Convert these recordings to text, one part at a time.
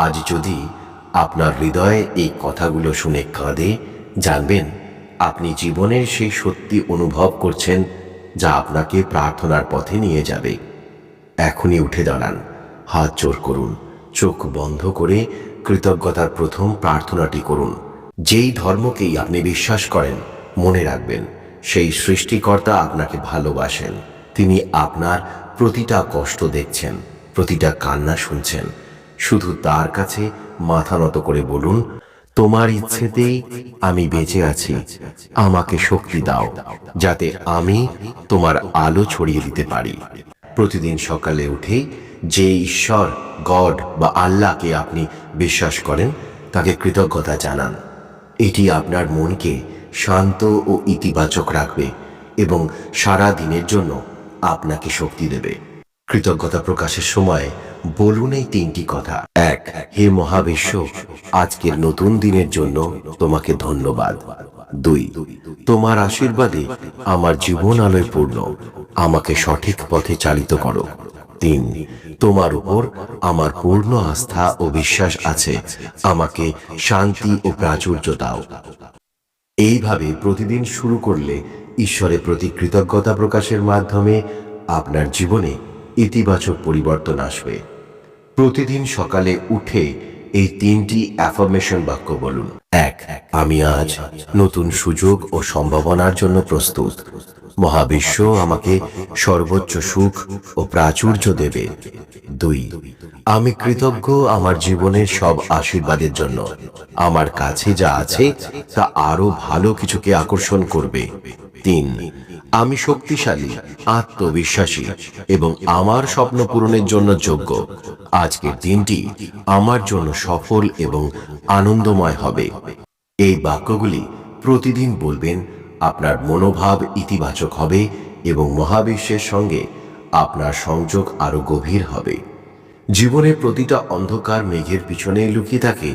আজ যদি আপনার হৃদয়ে এই কথাগুলো শুনে কাঁদে, জানবেন আপনি জীবনের সেই সত্যি অনুভব করছেন যা আপনাকে প্রার্থনার পথে নিয়ে যাবে। এখনই উঠে দাঁড়ান, হাত জোর করুন, চোখ বন্ধ করে কৃতজ্ঞতার প্রথম প্রার্থনাটি করুন। যেই ধর্মকেই আপনি বিশ্বাস করেন, মনে রাখবেন, সেই সৃষ্টিকর্তা আপনাকে ভালোবাসেন। তিনি আপনার প্রতিটা কষ্ট দেখছেন, প্রতিটা কান্না শুনছেন। শুধু তার কাছে মাথা নত করে বলুন, তোমার ইচ্ছেতেই আমি বেঁচে আছি। আমাকে শক্তি দাও, যাতে আমি তোমার আলো ছড়িয়ে দিতে পারি। প্রতিদিন সকালে উঠে যে ঈশ্বর, গড বা আল্লাহকে আপনি বিশ্বাস করেন, তাকে কৃতজ্ঞতা জানান। এটি আপনার মনকে শান্ত ও ইতিবাচক রাখবে এবং সারা দিনের জন্য আপনাকে শক্তি দেবে। কৃতজ্ঞতা প্রকাশের সময় বলুন এই তিনটি কথা। এক, হে মহাবিশ্ব, আজকের নতুন দিনের জন্য তোমাকে ধন্যবাদ। দুই, তোমার আশীর্বাদে আমার জীবন আলোয় পূর্ণ, আমাকে সঠিক পথে চালিত করো। তিন, তোমার উপর আমার পূর্ণ আস্থা ও বিশ্বাস আছে, আমাকে শান্তি ও প্রাচুর্য দাও। এইভাবে প্রতিদিন শুরু করলে ঈশ্বরের প্রতি কৃতজ্ঞতা প্রকাশের মাধ্যমে আপনার জীবনে ইতিবাচক পরিবর্তন আসবে। প্রতিদিন সকালে উঠে এই তিনটি অ্যাফার্মেশন বাক্য বলুন। এক, আমি আজ নতুন সুযোগ ও সম্ভাবনার জন্য প্রস্তুত। মহাবিশ্ব আমাকে সর্বোচ্চ সুখ ও প্রাচুর্য দেবে। দুই, আমি কৃতজ্ঞ আমার জীবনের সব আশীর্বাদের জন্য। আমার কাছে যা আছে তা আরও ভালো কিছুকে আকর্ষণ করবে। তিন আমি শক্তিশালী, আত্মবিশ্বাসী এবং আমার স্বপ্ন পূরণের জন্য যোগ্য। আজকের দিনটি আমার জন্য সফল এবং আনন্দময় হবে। এই বাক্যগুলি প্রতিদিন বলবেন, আপনার মনোভাব ইতিবাচক হবে এবং মহাবিশ্বের সঙ্গে আপনার সংযোগ আরও গভীর হবে। জীবনের প্রতিটা অন্ধকার মেঘের পিছনে লুকিয়ে থাকে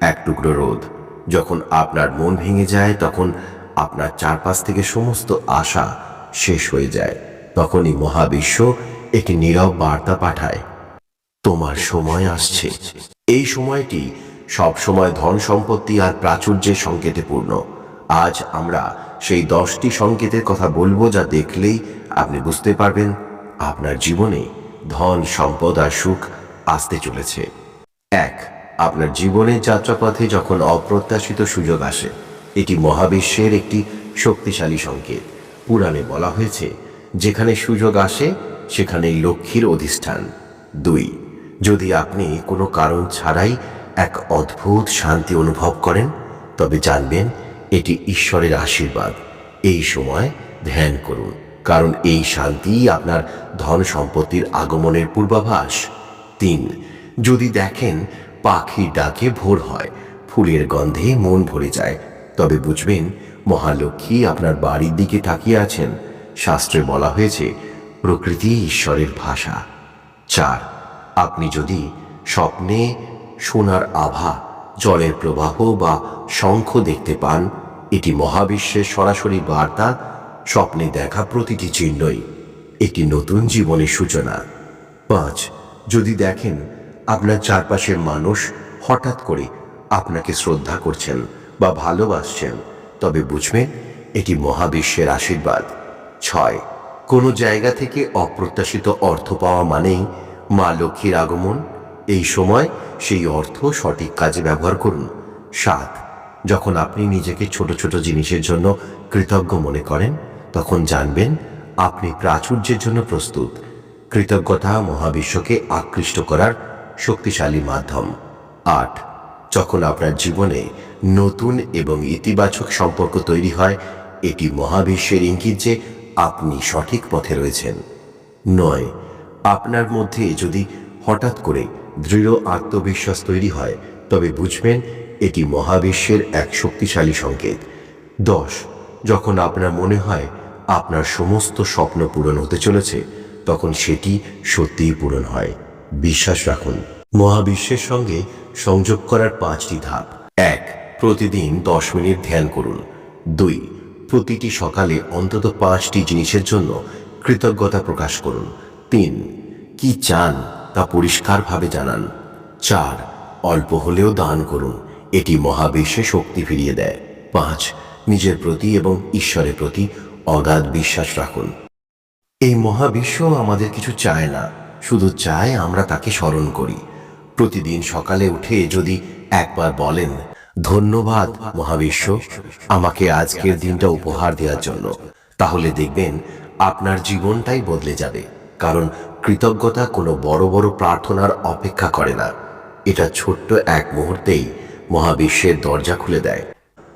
এক টুকরো রোদ। যখন আপনার মন ভেঙে যায়, তখন আপনার চারপাশ থেকে সমস্ত আশা শেষ হয়ে যায়। তখনই মহাবিশ্ব একটি নীরব বার্তা পাঠায়, তোমার সময় আসছে। এই সময়টি সব সময় ধন সম্পত্তি আর প্রাচুর্যের সংকেতে পূর্ণ। আজ আমরা সেই দশটি সংকেতের কথা বলব যা দেখলেই আপনি বুঝতে পারবেন আপনার জীবনে ধন, সম্পদ আর সুখ আসতে চলেছে। এক, আপনার জীবনের যাত্রাপথে যখন অপ্রত্যাশিত সুযোগ আসে এটি মহাবিশ্বের একটি শক্তিশালী সংকেত। পুরাণে বলা হয়েছে, যেখানে সুযোগ আসে, সেখানেই লক্ষ্মীর অধিষ্ঠান। দুই, যদি আপনি কোনো কারণ ছাড়াই এক অদ্ভুত শান্তি অনুভব করেন, তবে জানবেন এটি ঈশ্বরের আশীর্বাদ। এই সময় ধ্যান করুন, কারণ এই শান্তি আপনার ধন সম্পত্তির আগমনের পূর্বাভাস। তিন, যদি দেখেন পাখির ডাকে ভোর হয়, ফুলের গন্ধে মন ভরে যায় তবে বুঝবেন, মহালক্ষ্মী আপনার বাড়ির দিকে তাকিয়ে আছেন। শাস্ত্রে বলা হয়েছে, প্রকৃতি ঈশ্বরের ভাষা। চার, আপনি যদি স্বপ্নে সোনার আভা, জলের প্রবাহ বা শঙ্খ দেখতে পান, এটি মহাবিশ্বের সরাসরি বার্তা, স্বপ্নে দেখা প্রতিটি চিহ্নই একটি নতুন জীবনের সূচনা। পাঁচ, যদি দেখেন আপনার চারপাশের মানুষ হঠাৎ করে আপনাকে শ্রদ্ধা করছেন বা ভালোবাসছেন, তবে বুঝবেন এটি মহাবিশ্বের আশীর্বাদ। ছয়, কোনো জায়গা থেকে অপ্রত্যাশিত অর্থ পাওয়া মানেই মা লক্ষ্মীর আগমন। এই সময় সেই অর্থ সঠিক কাজে ব্যবহার করুন। সাত, যখন আপনি নিজেকে ছোট ছোট জিনিসের জন্য কৃতজ্ঞ মনে করেন, তখন জানবেন আপনি প্রাচুর্যের জন্য প্রস্তুত। কৃতজ্ঞতা মহাবিশ্বকে আকৃষ্ট করার শক্তিশালী মাধ্যম। আট, যখন আপনার জীবনে নতুন এবং ইতিবাচক সম্পর্ক তৈরি হয়। এটি মহাবিশ্বের ইঙ্গিত যে আপনি সঠিক পথে রয়েছেন। নয়, আপনার মধ্যে যদি হঠাৎ করে দৃঢ় আত্মবিশ্বাস তৈরি হয়, তবে বুঝবেন এটি মহাবিশ্বের এক শক্তিশালী সংকেত। দশ, যখন আপনার মনে হয় আপনার সমস্ত স্বপ্ন পূরণ হতে চলেছে, তখন সেটি সত্যিই পূরণ হয়। বিশ্বাস রাখুন, মহাবিশ্বের সঙ্গে সংযোগ করার পাঁচটি ধাপ। এক প্রতিদিন দশ মিনিট ধ্যান করুন। দুই, প্রতিটি সকালে অন্তত পাঁচটি জিনিসের জন্য কৃতজ্ঞতা প্রকাশ করুন। তিন, কি চান তা পরিষ্কারভাবে জানান। চার, অল্প হলেও দান করুন। এটি মহাবিশ্বে শক্তি ফিরিয়ে দেয়। পাঁচ, নিজের প্রতি এবং ঈশ্বরের প্রতি অগাধ বিশ্বাস রাখুন। এই মহাবিশ্ব আমাদের কিছু চায় না। শুধু চায় আমরা তাকে স্মরণ করি। প্রতিদিন সকালে উঠে যদি একবার বলেন ধন্যবাদ, মহাবিশ্ব, আমাকে আজকের দিনটা উপহার দেওয়ার জন্য। তাহলে দেখবেন, আপনার জীবনটাই বদলে যাবে, কারণ কৃতজ্ঞতা কোনো বড় বড় প্রার্থনার অপেক্ষা করে না। এটা ছোট্ট এক মুহূর্তেই মহাবিশ্বের দরজা খুলে দেয়।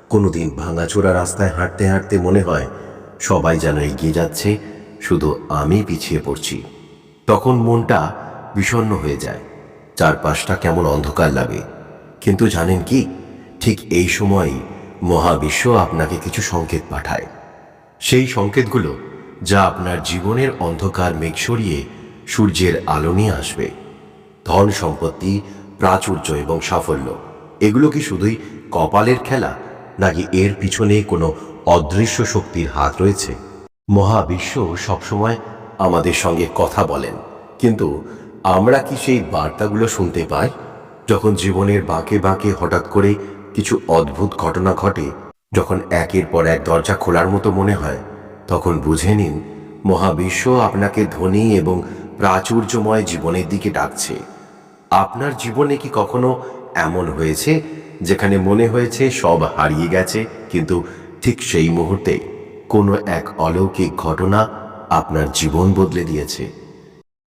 কোনোদিন ভাঙাচোরা রাস্তায় হাঁটতে হাঁটতে মনে হয়, সবাই যেন এগিয়ে যাচ্ছে, শুধু আমি পিছিয়ে পড়ছি। তখন মনটা বিষণ্ণ হয়ে যায়, চারপাশটা কেমন অন্ধকার লাগে। কিন্তু জানেন কি? ঠিক এই সময়ই মহাবিশ্ব আপনাকে কিছু সংকেত পাঠায়। সেই সংকেতগুলো যা আপনার জীবনের অন্ধকার মেঘ সরিয়ে সূর্যের আলো নিয়ে আসবে। ধন সম্পত্তি, প্রাচুর্য এবং সাফল্য, এগুলো কি শুধুই কপালের খেলা, নাকি এর পিছনে কোনো অদৃশ্য শক্তির হাত রয়েছে? মহাবিশ্ব সবসময় আমাদের সঙ্গে কথা বলেন, কিন্তু আমরা কি সেই বার্তাগুলো শুনতে পাই? যখন জীবনের বাঁকে বাঁকে হঠাৎ করে কিছু অদ্ভুত ঘটনা ঘটে, যখন একের পর এক দরজা খোলার মতো মনে হয়। তখন বুঝে নিন, মহাবিশ্ব আপনাকে ধনী এবং প্রাচুর্যময় জীবনের দিকে ডাকছে। আপনার জীবনে কি কখনো এমন হয়েছে, যেখানে মনে হয়েছে সব হারিয়ে গেছে, কিন্তু ঠিক সেই মুহূর্তে কোনো এক অলৌকিক ঘটনা আপনার জীবন বদলে দিয়েছে?